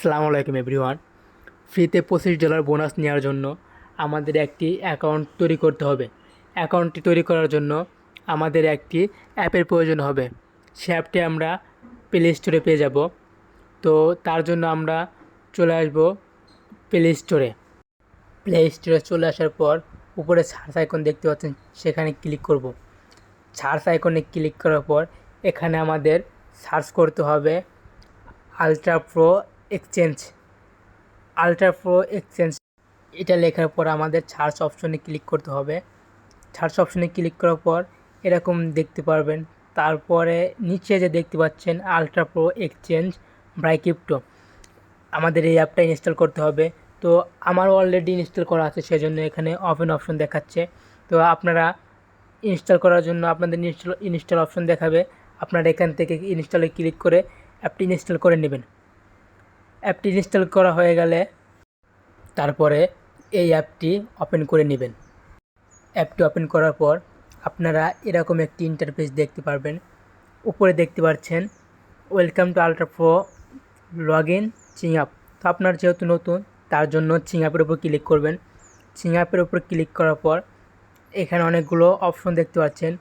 সালাম আলাইকুম এভরিওয়ান। ফ্রিতে পঁচিশ ডলার বোনাস নেওয়ার জন্য আমাদের একটি অ্যাকাউন্ট তৈরি করতে হবে। অ্যাকাউন্টটি তৈরি করার জন্য আমাদের একটি অ্যাপের প্রয়োজন হবে। সে অ্যাপটি আমরা প্লে স্টোরে পেয়ে যাব। তো তার জন্য আমরা চলে আসব প্লে স্টোরে প্লে স্টোরে চলে আসার পর উপরে সার্চ আইকন দেখতে পাচ্ছেন, সেখানে ক্লিক করব। সার্চ আইকনে ক্লিক করার পর এখানে আমাদের সার্চ করতে হবে ultra pro exchange ultra pro exchange এটা লেখার পর আমাদের সার্চ অপশনে ক্লিক করতে হবে। সার্চ অপশনে ক্লিক করার পর এরকম দেখতে পারবেন। তারপরে নিচে যে দেখতে পাচ্ছেন আলট্রা প্রো এক্সচেঞ্জ ব্রাইক্রিপ্টো আমাদের এই অ্যাপটা ইনস্টল করতে হবে। তো আমার অলরেডি ইনস্টল করা আছে, সেজন্য এখানে ওপেন অপশন দেখাচ্ছে। তো আপনারা ইনস্টল করার জন্য আপনাদের ইনস্টল ইনস্টল অপশন দেখাবে। আপনারা এখান থেকে ইনস্টলে ক্লিক করে অ্যাপটি ইনস্টল করে নেবেন। অ্যাপটি ইনস্টল করা হয়ে গেলে তারপরে এই অ্যাপটি ওপেন করে নেবেন। অ্যাপটি ওপেন করার পর আপনারা এরকম একটি ইন্টারফেস দেখতে পারবেন। উপরে দেখতে পাচ্ছেন welcome to ultra pro log in Ching up তো আপনার যেহেতু নতুন, তার জন্য চিং আপের উপর ক্লিক করবেন। চিং আপের উপর ক্লিক করার পর এখানে অনেকগুলো অপশন দেখতে পাচ্ছেন।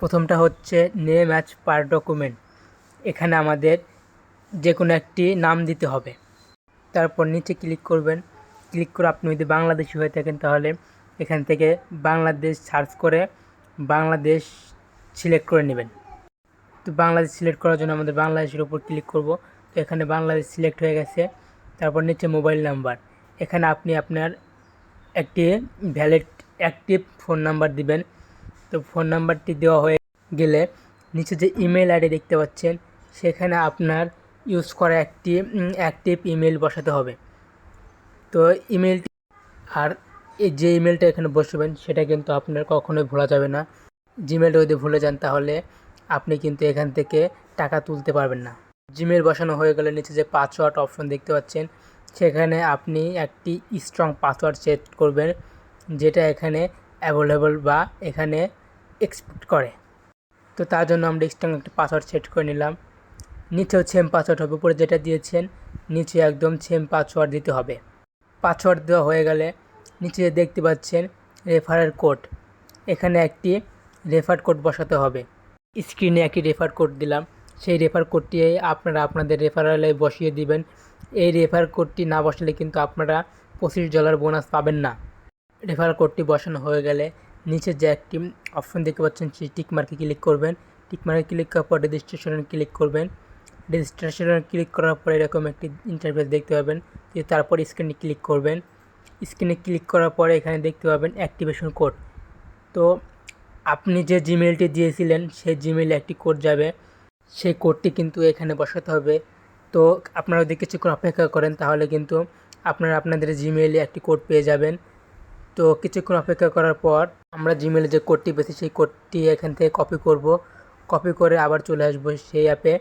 প্রথমটা হচ্ছে নেম ম্যাচ পার ডকুমেন্ট এখানে আমাদের যে কোনো একটি নাম দিতে হবে। তারপর নিচে ক্লিক করবেন। ক্লিক করে আপনি যদি বাংলাদেশি হয়ে থাকেন তাহলে এখান থেকে বাংলাদেশ সার্চ করে বাংলাদেশ সিলেক্ট করে নেবেন। তো বাংলাদেশ সিলেক্ট করার জন্য আমাদের বাংলাদেশের উপর ক্লিক করব। তো এখানে বাংলাদেশ সিলেক্ট হয়ে গেছে। তারপর নিচে মোবাইল নাম্বার এখানে আপনি আপনার একটি ভ্যালিড অ্যাক্টিভ ফোন নাম্বার দিবেন। তো ফোন নাম্বারটি দেওয়া হয়ে গেলে নিচে যে ইমেল আইডি দেখতে পাচ্ছেন, সেখানে আপনার ইউজ করা একটি অ্যাক্টিভ ইমেল বসাতে হবে। তো ইমেলটি আর এই যে ইমেলটা এখানে বসবেন, সেটা কিন্তু আপনার কখনোই ভোলা যাবে না। জিমেলটা যদি ভুলে যান তাহলে আপনি কিন্তু এখান থেকে টাকা তুলতে পারবেন না। জিমেল বসানো হয়ে গেলে নিচে যে পাসওয়ার্ড অপশন দেখতে পাচ্ছেন, সেখানে আপনি একটি স্ট্রং পাসওয়ার্ড সেট করবেন, যেটা এখানে অ্যাভেলেবল বা এখানে এক্সপেক্ট করে। তো তার জন্য আমরা স্ট্রং একটি পাসওয়ার্ড সেট করে নিলাম। নিচেও সেম পাসওয়ার্ড হবে, উপরে যেটা দিয়েছেন, নিচে একদম সেম পাসওয়ার্ড দিতে হবে। পাসওয়ার্ড দেওয়া হয়ে গেলে নিচে দেখতে পাচ্ছেন রেফারের কোড। এখানে একটি রেফার কোড বসাতে হবে। স্ক্রিনে একটি রেফার কোড দিলাম। সেই রেফার কোডটি আপনারা আপনাদের রেফারেলে বসিয়ে দিবেন। এই রেফার কোডটি না বসালে কিন্তু আপনারা পঁচিশ ডলার বোনাস পাবেন না। রেফার কোডটি বসানো হয়ে গেলে নিচে যে একটি অপশন দেখতে পাচ্ছেন, সেই টিক মার্কে ক্লিক করবেন। টিকমার্কে ক্লিক করার পর রেজিস্ট্রেশনে ক্লিক করবেন। রেজিস্ট্রেশনে ক্লিক করার পর এরকম একটি ইন্টারফেস দেখতে পাবেন। যে তারপর স্ক্রিনে ক্লিক করবেন। স্ক্রিনে ক্লিক করার পরে এখানে দেখতে পাবেন অ্যাক্টিভেশন কোড তো আপনি যে জিমেলটি দিয়েছিলেন, সেই জিমেলে একটি কোড যাবে। সেই কোডটি কিন্তু এখানে বসাতে হবে। তো আপনারা যদি কিছুক্ষণ অপেক্ষা করেন, তাহলে কিন্তু আপনারা আপনাদের জিমেইলে একটি কোড পেয়ে যাবেন। তো কিছুক্ষণ অপেক্ষা করার পর আমরা জিমেলে যে কোডটি পেয়েছি, সেই কোডটি এখান থেকে কপি করব। কপি করে আবার চলে আসব সেই অ্যাপে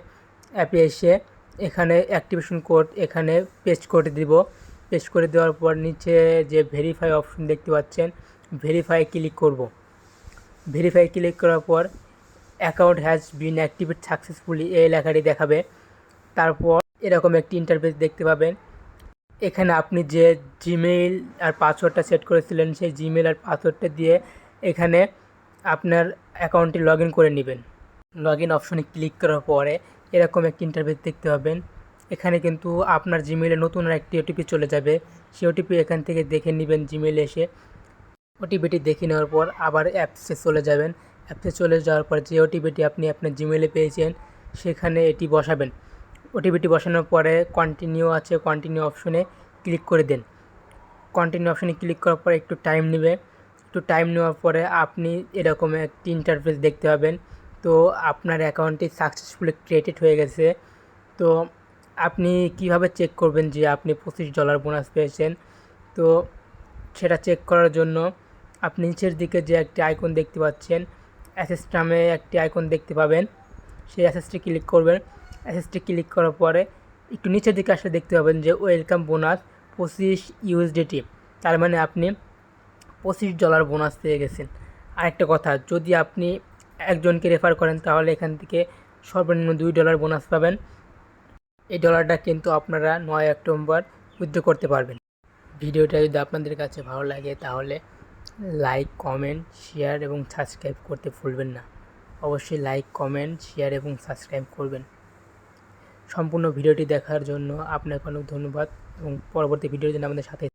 অ্যাপে এসে এখানে অ্যাক্টিভেশন কোড এখানে পেস্ট করে দিব। পেস্ট করে দেওয়ার পর নিচে যে ভেরিফাই অপশন দেখতে পাচ্ছেন ভেরিফাই ক্লিক করব। ভেরিফাই ক্লিক করার পর account has been activate successfully এই লেখাটি দেখাবে। তারপর এরকম একটি ইন্টারফেস দেখতে পাবেন। এখানে আপনি যে জিমেইল আর পাসওয়ার্ডটা সেট করেছিলেন, সেই জিমেইল আর পাসওয়ার্ডটা দিয়ে এখানে আপনার অ্যাকাউন্টটি লগ ইন করে নেবেন। লগ ইন অপশনে ক্লিক করার পরে এরকম একটি ইন্টারফেস দেখতে পাবেন। এখানে কিন্তু আপনার জিমেইলে নতুন একটি ওটিপি চলে যাবে। সেই ওটিপি এখান থেকে দেখে নেবেন জিমেইলে এসে। ওটিপিটি দেখে নেওয়ার পর আবার অ্যাপসে চলে যাবেন। অ্যাপসে চলে যাওয়ার পর যে ওটিপিটি আপনি আপনার জিমেইলে পেয়েছেন, সেখানে এটি বসাবেন। ওটিপিটি বসানোর পরে কন্টিনিউ আছে কন্টিনিউ অপশনে ক্লিক করে দেন। কন্টিনিউ অপশনে ক্লিক করার পর একটু টাইম নেবে। একটু টাইম নেওয়ার পরে আপনি এরকম একটি ইন্টারফেস দেখতে পাবেন। তো আপনার অ্যাকাউন্টটি সাকসেসফুলি ক্রিয়েটেড হয়ে গেছে। তো আপনি কীভাবে চেক করবেন যে আপনি পঁচিশ ডলার বোনাস পেয়েছেন? তো সেটা চেক করার জন্য আপনি নিচের দিকে যে একটি আইকন দেখতে পাচ্ছেন অ্যাসেস নামে একটি আইকন দেখতে পাবেন। সেই অ্যাসেসটি ক্লিক করবেন। অ্যাসেসটি ক্লিক করার পরে একটু নিচের দিকে আসলে দেখতে পাবেন যে ওয়েলকাম বোনাস পঁচিশ ইউএসডিটি তার মানে আপনি পঁচিশ ডলার বোনাস পেয়ে গেছেন। আরেকটা কথা, যদি আপনি একজনকে রেফার করেন, তাহলে এখান থেকে সর্বনিম্ন দুই ডলার বোনাস পাবেন। এই ডলারটা কিন্তু আপনারা নয় অক্টোবর উইথড্র করতে পারবেন। ভিডিওটা যদি আপনাদের কাছে ভালো লাগে, তাহলে লাইক কমেন্ট শেয়ার এবং সাবস্ক্রাইব করতে ভুলবেন না। অবশ্যই লাইক কমেন্ট শেয়ার এবং সাবস্ক্রাইব করবেন। সম্পূর্ণ ভিডিওটি দেখার জন্য আপনাকে অনেক ধন্যবাদ এবং পরবর্তী ভিডিওর জন্য আমাদের সাথে